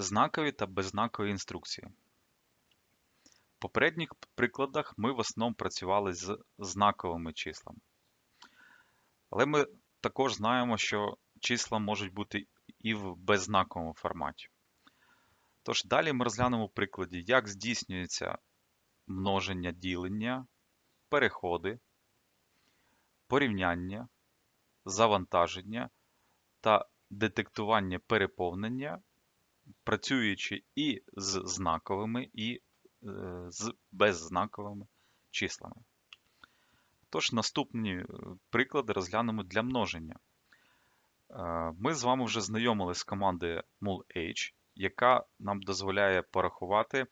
Знакові та беззнакові інструкції. В попередніх прикладах ми в основному працювали з знаковими числами. Але ми також знаємо, що числа можуть бути і в беззнаковому форматі. Тож далі ми розглянемо в прикладі, як здійснюється множення ділення, переходи, порівняння, завантаження та детектування переповнення, працюючи і з знаковими, і е, з беззнаковими числами. Тож наступні е, приклади розглянемо для множення. Е, Ми з вами вже знайомились з командою mulh, яка нам дозволяє порахувати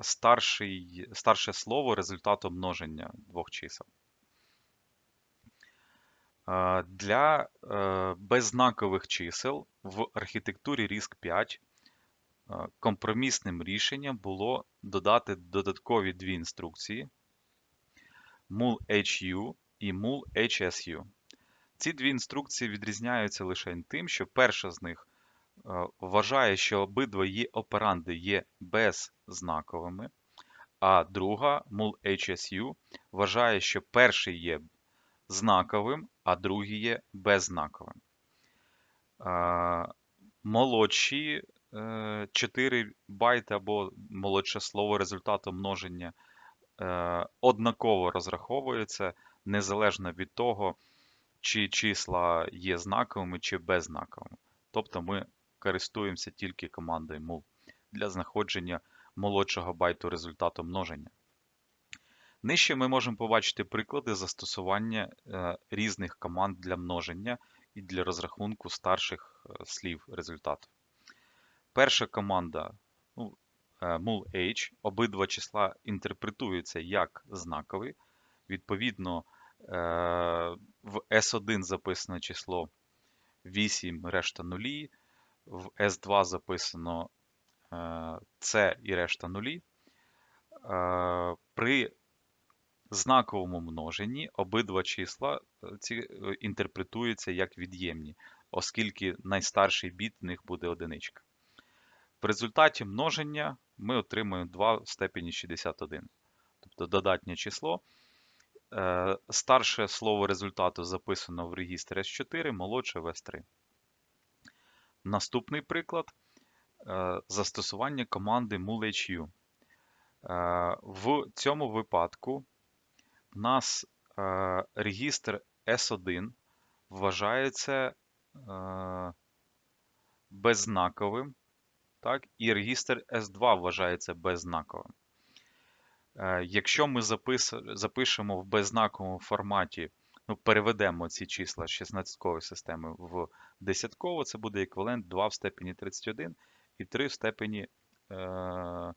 старший, старше слово результатом множення двох чисел. Для е, беззнакових чисел в архітектурі RISC 5 е, компромісним рішенням було додати додаткові дві інструкції MUL-HU і MUL-HSU. Ці дві інструкції відрізняються лише тим, що перша з них е, вважає, що обидва її операнди є беззнаковими, а друга MUL-HSU вважає, що перший є знаковим, а другий є беззнаковим. Е, Молодші 4 байти або молодше слово результату множення е, однаково розраховується незалежно від того, чи числа є знаковими чи беззнаковими. Тобто ми користуємося тільки командою mul для знаходження молодшого байту результату множення. Нижче ми можемо побачити приклади застосування е, різних команд для множення і для розрахунку старших е, слів результату. Перша команда ну, е, mul-h, обидва числа інтерпретуються як знакові. Відповідно, е, в S1 записано число 8 решта нулі, в S2 записано е, C і решта нулі. Е, При знаковому множенні обидва числа е, ці е, інтерпретуються як від'ємні, оскільки найстарший біт в них буде одиничка. В результаті множення ми отримуємо 2 в степені 61, тобто додатнє число. Е, Старше слово результату записано в регістр S4, молодше в S3. Наступний приклад застосування команди mulhu. В цьому випадку нас е, регістр S1 вважається е, беззнаковим, так, і регістр S2 вважається беззнаковим. Е, Якщо ми запис, запишемо в беззнаковому форматі, ну, переведемо ці числа з 16-кової системи в десяткову, це буде еквівалент 2 в степені 31 і 3 в степені е,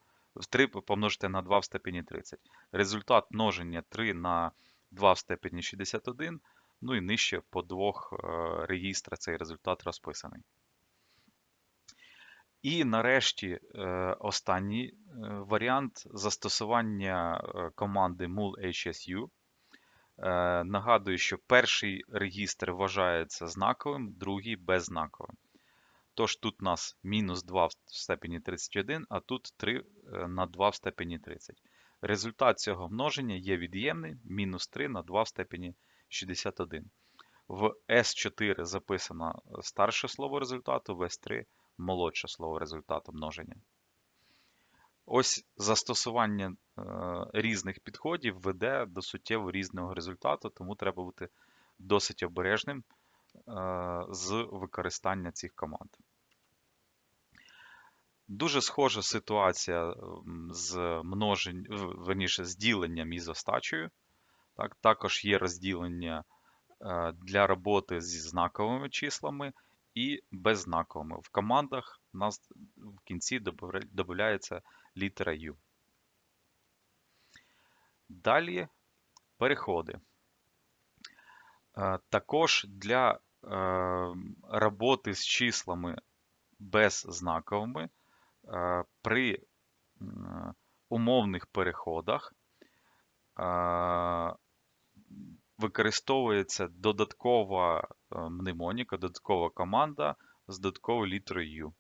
3 помножити на 2 в степені 30. Результат множення 3 на 2 в степені 61, ну і нижче по двох е, регістрах цей результат розписаний. І нарешті е, останній е, варіант застосування команди MUL-HSU. Нагадую, що перший регістр вважається знаковим, другий беззнаковим. Тож тут у нас мінус 2 в степені 31, а тут 3 на 2 в степені 30. Результат цього множення є від'ємний мінус 3 на 2 в степені 61. В S4 записано старше слово результату, в S3 молодше слово результату множення. Ось застосування е, різних підходів веде до суттєво різного результату, тому треба бути досить обережним е, з використання цих команд. Дуже схожа ситуація з множень, верніше, з діленням і з остачею. Так, також є розділення е, для роботи зі знаковими числами і беззнаковими. В командах у нас в кінці додається літера U. Далі переходи. Е, Також для роботи з числами беззнаковими е, при умовних переходах е, використовується додаткова мнемоніка, додаткова команда з додатковою літерою U.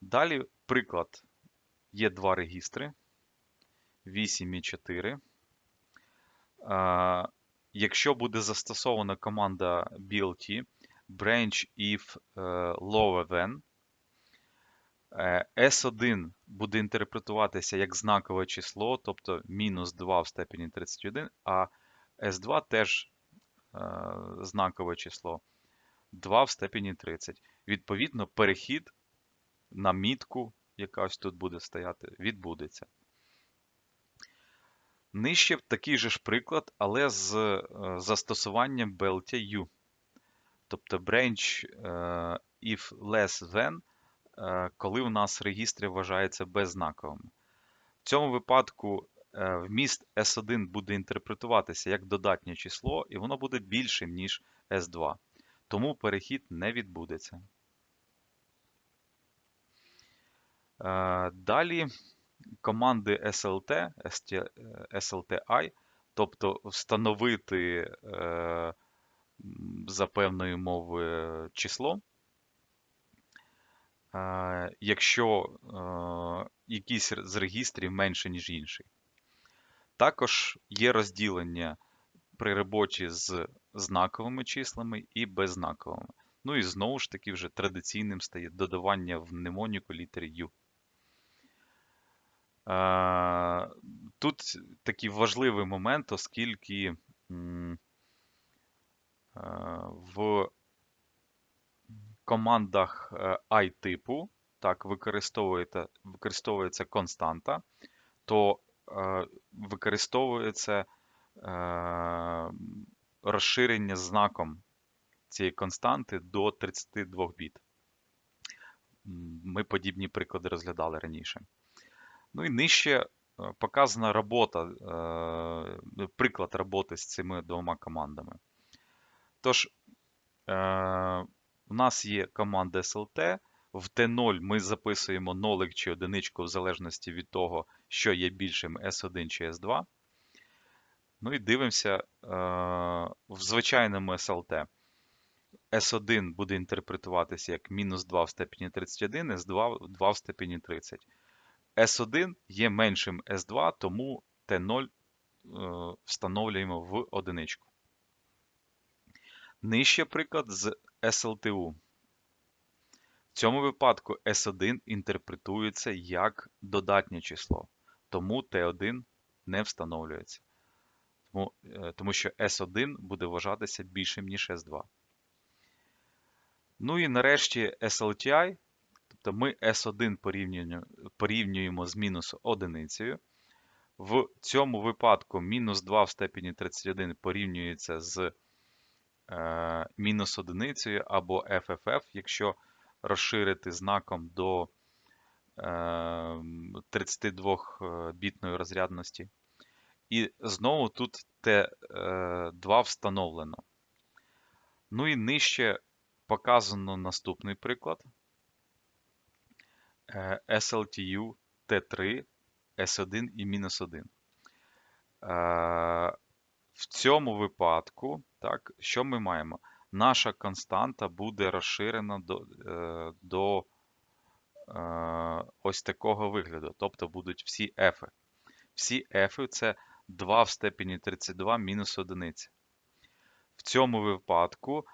Далі приклад. Є два регістри 8 і 4. Якщо буде застосована команда BLT branch if lower than, е, S1 буде інтерпретуватися як знакове число, тобто мінус 2 в степені 31, а S2 теж е, знакове число 2 в степені 30. Відповідно, перехід на мітку, яка ось тут буде стояти, відбудеться. Нижче такий же ж приклад, але з е, застосуванням BLT-U. Тобто branch е, if less than, е, коли у нас регістри вважаються беззнаковими. В цьому випадку вміст S1 буде інтерпретуватися як додатнє число, і воно буде більшим, ніж S2. Тому перехід не відбудеться. Далі команди SLT, е, SLTI, тобто встановити е, за певною мовою число. Е, Якщо е, якийсь з регістрів менше, ніж інший. Також є розділення при роботі з знаковими числами і беззнаковими. Ну і знову ж таки вже традиційним стає додавання в мнемоніку літери U. Е, Тут такий важливий момент, оскільки е, в командах е, I-типу так, використовується, використовується константа, то е, використовується е, розширення знаком цієї константи до 32 біт. Ми подібні приклади розглядали раніше. Ну і нижче е, показана робота, е, приклад роботи з цими двома командами. Тож, е, у нас є команда SLT. В T0 ми записуємо нолик чи одиничку в залежності від того, що є більшим S1 чи S2. Ну і дивимося е, в звичайному SLT. S1 буде інтерпретуватися як мінус 2 в степені 31, S2 2 в степені 30. S1 є меншим S2, тому T0 е, встановлюємо в одиничку. Нижче приклад з SLTU. В цьому випадку S1 інтерпретується як додатнє число, тому T1 не встановлюється. Тому, е, тому що S1 буде вважатися більшим, ніж S2. Ну і нарешті SLTI. Тобто ми S1 порівнюємо, з мінус одиницею. В цьому випадку мінус 2 в степені 31 порівнюється з е, мінус одиницею або FFF, якщо розширити знаком до е, 32-бітної розрядності. І знову тут T2 встановлено. Ну і нижче показано наступний приклад. SLTU T3, S1 і мінус 1. Е, В цьому випадку, так, що ми маємо? Наша константа буде розширена до е, до е, ось такого вигляду. Тобто будуть всі f. Всі f це 2 в степені 32 мінус 1. В цьому випадку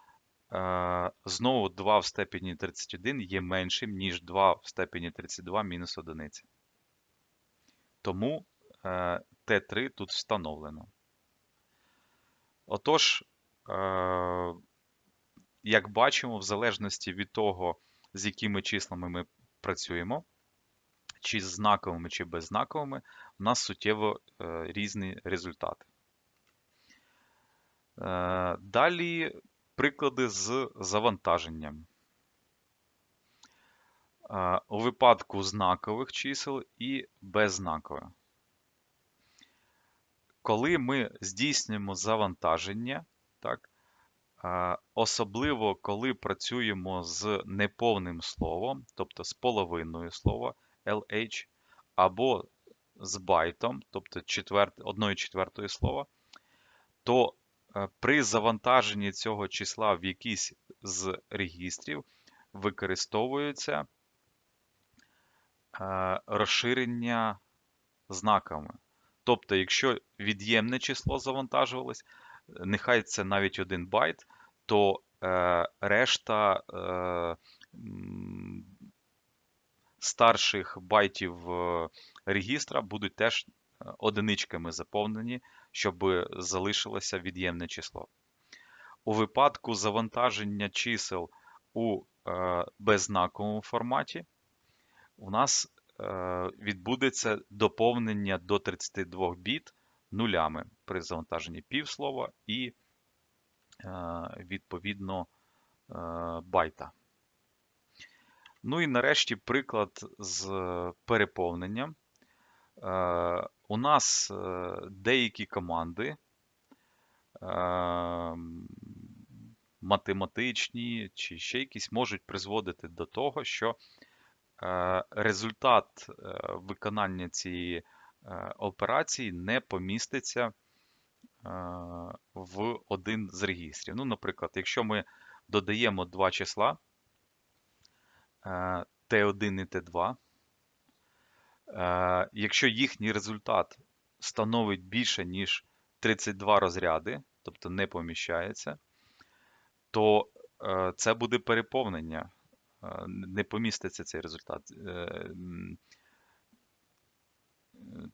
знову 2 в степені 31 є меншим, ніж 2 в степені 32 мінус 1. Тому е, Т3 тут встановлено. Отож, е, як бачимо, в залежності від того, з якими числами ми працюємо, чи з знаковими, чи беззнаковими, у нас суттєво е, різні результати. Е, далі приклади з завантаженням. Е, у випадку знакових чисел і беззнакових. Коли ми здійснюємо завантаження, так, е, особливо коли працюємо з неповним словом, тобто з половиною слова LH, або з байтом, тобто 1 четвертої слова, то при завантаженні цього числа в якийсь з регістрів використовується е, розширення знаками. Тобто, якщо від'ємне число завантажувалось, нехай це навіть один байт, то е, решта е, старших байтів е, регістра будуть теж е, одиничками заповнені, щоб залишилося від'ємне число. У випадку завантаження чисел у е, беззнаковому форматі, у нас е, відбудеться доповнення до 32 біт нулями при завантаженні півслова і е, відповідно байта. Ну і нарешті приклад з переповненням. У нас е, деякі команди е, математичні чи ще якісь можуть призводити до того, що е, результат виконання цієї операції не поміститься в один з регістрів. Ну, наприклад, якщо ми додаємо два числа е, T1 і T2, е, якщо їхній результат становить більше, ніж 32 розряди, тобто не поміщається, то е, це буде переповнення. Е, Не поміститься цей результат. Е,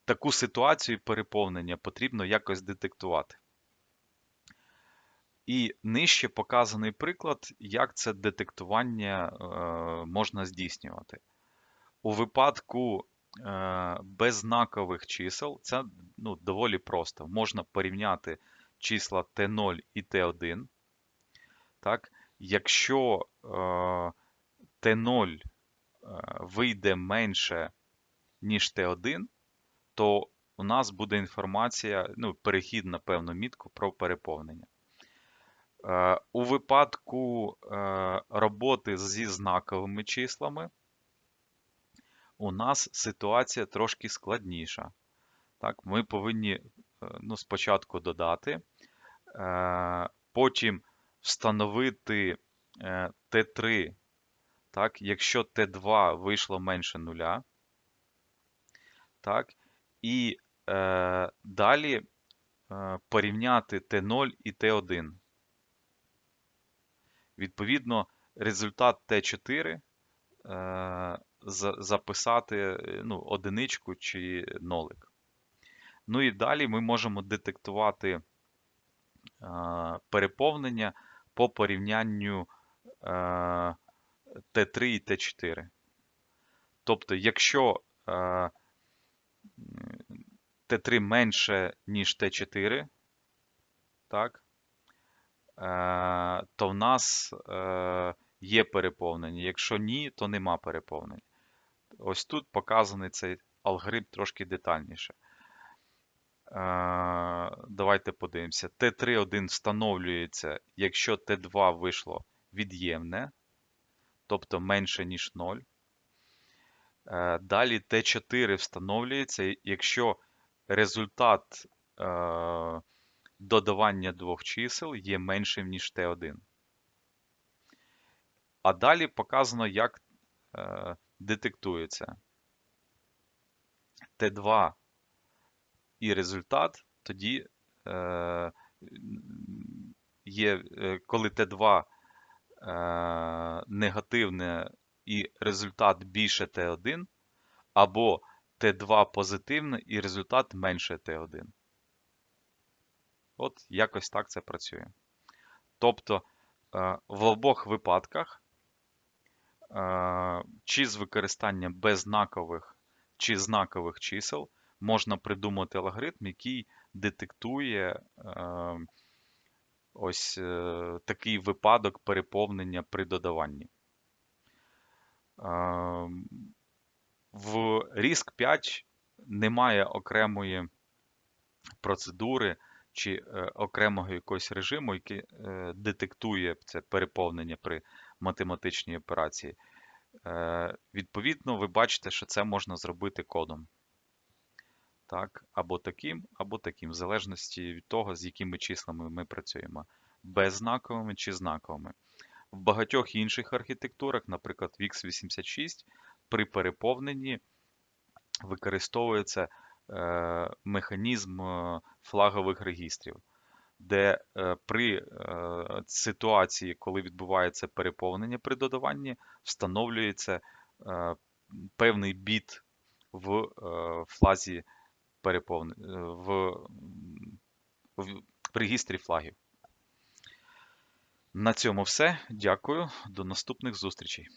Таку ситуацію переповнення потрібно якось детектувати. І нижче показаний приклад, як це детектування е, можна здійснювати. У випадку е, беззнакових чисел це ну, доволі просто. Можна порівняти числа T0 і T1. Так? Якщо е, T0 е, вийде менше, ніж T1, то у нас буде інформація, ну, перехід на певну мітку про переповнення. У випадку роботи зі знаковими числами, у нас ситуація трошки складніша. Так, Ми повинні е, ну, спочатку додати, е, потім встановити е, T3, так, якщо T2 вийшло менше нуля. Так, і е, далі порівняти T0 і T1. Відповідно, результат Т4 е, записати е, ну, одиничку чи нолик. Ну і далі ми можемо детектувати е, переповнення по порівнянню е, Т3 і Т4. Тобто, якщо е, Т3 менше, ніж Т4, так, то в нас є переповнення. Якщо ні, то нема переповнення. Ось тут показаний цей алгоритм трошки детальніше. Е, Давайте подивимося. Т3.1 встановлюється, якщо Т2 вийшло від'ємне, тобто менше, ніж 0. Е, Далі Т4 встановлюється, якщо результат е, додавання двох чисел є меншим, ніж Т1. А далі показано, як детектується Т2 і результат, тоді е, є, е, коли Т2 е, негативне і результат більше Т1, або Т2 позитивне і результат менше Т1. От якось так це працює. Тобто е, в обох випадках, чи з використанням беззнакових, чи знакових чисел, можна придумати алгоритм, який детектує е, ось е, такий випадок переповнення при додаванні. Е, В RISC 5 немає окремої процедури чи окремого якогось режиму, який детектує це переповнення при математичній операції. Е, Відповідно, ви бачите, що це можна зробити кодом. Так, або таким, або таким, в залежності від того, з якими числами ми працюємо, беззнаковими чи знаковими. В багатьох інших архітектурах, наприклад, в x86, при переповненні використовується е, механізм е, флагових регістрів, де е, при е, ситуації, коли відбувається переповнення при додаванні, встановлюється е, певний біт в флазі переповнення в, в регістрі флагів. На цьому все. Дякую. До наступних зустрічей.